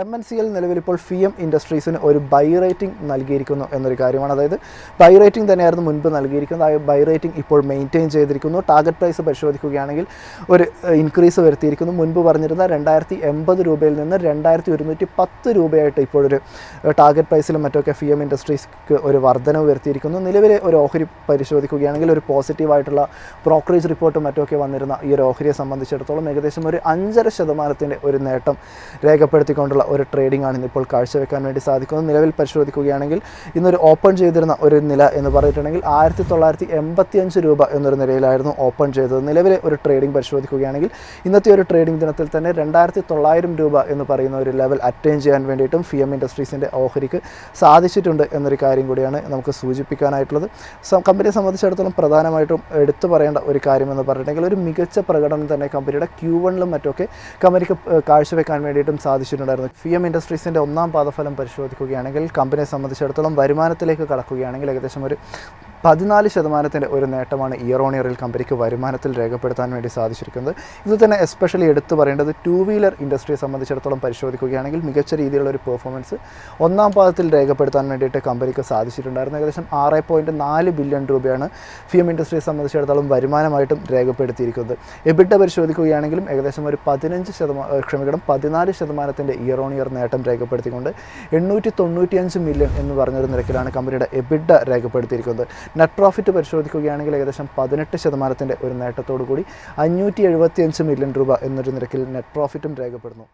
M N C L നിലവിൽ ഇപ്പോൾ ഫി എം ഇൻഡസ്ട്രീസിന് ഒരു ബൈ റേറ്റിംഗ് നൽകിയിരിക്കുന്നു എന്നൊരു കാര്യമാണ്. അതായത് ബൈ റേറ്റിംഗ് തന്നെയായിരുന്നു മുൻപ് നൽകിയിരിക്കുന്നത്. ആ ബൈ റേറ്റിംഗ് ഇപ്പോൾ മെയിന്റെയിൻ ചെയ്തിരിക്കുന്നു. ടാർഗറ്റ് പ്രൈസ് പരിശോധിക്കുകയാണെങ്കിൽ ഒരു ഇൻക്രീസ് വരുത്തിയിരിക്കുന്നു. മുൻപ് പറഞ്ഞിരുന്ന രണ്ടായിരത്തി എൺപത് രൂപയിൽ നിന്ന് രണ്ടായിരത്തി ഒരുന്നൂറ്റി പത്ത് രൂപയായിട്ട് ഇപ്പോഴൊരു ടാർഗറ്റ് പ്രൈസിലും മറ്റൊക്കെ ഫി എം ഇൻഡസ്ട്രീസ്ക്ക് ഒരു വർധനവ് വരുത്തിയിരിക്കുന്നു. നിലവിലെ ഒരു ഓഹരി പരിശോധിക്കുകയാണെങ്കിൽ ഒരു പോസിറ്റീവായിട്ടുള്ള ബ്രോക്കറേജ് റിപ്പോർട്ടും മറ്റുമൊക്കെ വന്നിരുന്ന ഈ ഒരു ഓഹരിയെ സംബന്ധിച്ചിടത്തോളം ഏകദേശം ഒരു അഞ്ചര ശതമാനത്തിന്റെ ഒരു നേട്ടം രേഖപ്പെടുത്തിക്കൊണ്ടുള്ള ഒരു ട്രേഡിംഗ് ആണ് ഇന്നിപ്പോൾ കാഴ്ചവെക്കാൻ വേണ്ടി സാധിക്കുന്നത്. നിലവിൽ പരിശോധിക്കുകയാണെങ്കിൽ ഇന്നൊരു ഓപ്പൺ ചെയ്തിരുന്ന ഒരു നില എന്ന് പറഞ്ഞിട്ടുണ്ടെങ്കിൽ ആയിരത്തി തൊള്ളായിരത്തി എൺപത്തിയഞ്ച് രൂപ എന്നൊരു നിലയിലായിരുന്നു ഓപ്പൺ ചെയ്തത്. നിലവിലെ ഒരു ട്രേഡിംഗ് പരിശോധിക്കുകയാണെങ്കിൽ ഇന്നത്തെ ഒരു ട്രേഡിംഗ് ദിനത്തിൽ തന്നെ രണ്ടായിരത്തി തൊള്ളായിരം രൂപ എന്ന് പറയുന്ന ഒരു ലെവൽ അറ്റൈൻ ചെയ്യാൻ വേണ്ടിയിട്ടും ഫി എം ഇൻഡസ്ട്രീസിന്റെ ഓഹരിക്ക് സാധിച്ചിട്ടുണ്ട് എന്നൊരു കാര്യം കൂടിയാണ് നമുക്ക് സൂചിപ്പിക്കാനായിട്ടുള്ളത്. കമ്പനിയെ സംബന്ധിച്ചിടത്തോളം പ്രധാനമായിട്ടും എടുത്തു പറയേണ്ട ഒരു കാര്യം എന്ന് പറഞ്ഞിട്ടുണ്ടെങ്കിൽ ഒരു മികച്ച പ്രകടനം തന്നെ കമ്പനിയുടെ ക്യൂ വണ്ണിലും മറ്റൊക്കെ കമ്പനിക്ക് കാഴ്ചവെക്കാൻ വേണ്ടിയിട്ടും സാധിച്ചിട്ടുണ്ടായിരുന്നു. ഫി എം ഇൻഡസ്ട്രീസിന്റെ ഒന്നാം പാദഫലം പരിശോധിക്കുകയാണെങ്കിൽ കമ്പനിയെ സംബന്ധിച്ചിടത്തോളം വരുമാനത്തിലേക്ക് കടക്കുകയാണെങ്കിൽ ഏകദേശം ഒരു പതിനാല് ശതമാനത്തിന്റെ ഒരു നേട്ടമാണ് ഇയർ ഓൺ ഇയറിൽ കമ്പനിക്ക് വരുമാനത്തിൽ രേഖപ്പെടുത്താൻ വേണ്ടി സാധിച്ചിരിക്കുന്നത്. ഇത് തന്നെ എസ്പെഷ്യലി എടുത്തു പറയേണ്ടത് ടു വീലർ ഇൻഡസ്ട്രിയെ സംബന്ധിച്ചിടത്തോളം പരിശോധിക്കുകയാണെങ്കിൽ മികച്ച രീതിയിലുള്ള ഒരു പെർഫോമൻസ് ഒന്നാം പാദത്തിൽ രേഖപ്പെടുത്താൻ വേണ്ടിയിട്ട് കമ്പനിക്ക് സാധിച്ചിട്ടുണ്ടായിരുന്നു. ഏകദേശം ആറ് പോയിന്റ് നാല് ബില്യൺ രൂപയാണ് ഫിയം ഇൻഡസ്ട്രിയെ സംബന്ധിച്ചിടത്തോളം വരുമാനമായിട്ടും രേഖപ്പെടുത്തിയിരിക്കുന്നത്. എബിട്ട പരിശോധിക്കുകയാണെങ്കിലും ഏകദേശം ഒരു പതിനഞ്ച് ശതമാനം ക്ഷമിക്കണം പതിനാല് ശതമാനത്തിന്റെ ഇയർ ഓൺ ഇയർ നേട്ടം രേഖപ്പെടുത്തിക്കൊണ്ട് എണ്ണൂറ്റി തൊണ്ണൂറ്റിയഞ്ച് മില്യൺ എന്ന് പറഞ്ഞൊരു നിരക്കിലാണ് കമ്പനിയുടെ എബിഡ രേഖപ്പെടുത്തിയിരിക്കുന്നത്. നെറ്റ് പ്രോഫിറ്റ് പരിശോധിക്കുകയാണെങ്കിൽ ഏകദേശം പതിനെട്ട് ശതമാനത്തിന്റെ ഒരു നേട്ടത്തോടു കൂടി അഞ്ഞൂറ്റി എഴുപത്തിയഞ്ച് മില്യൺ രൂപ എന്നൊരു നിരക്കിൽ നെറ്റ് പ്രോഫിറ്റും രേഖപ്പെടുന്നു.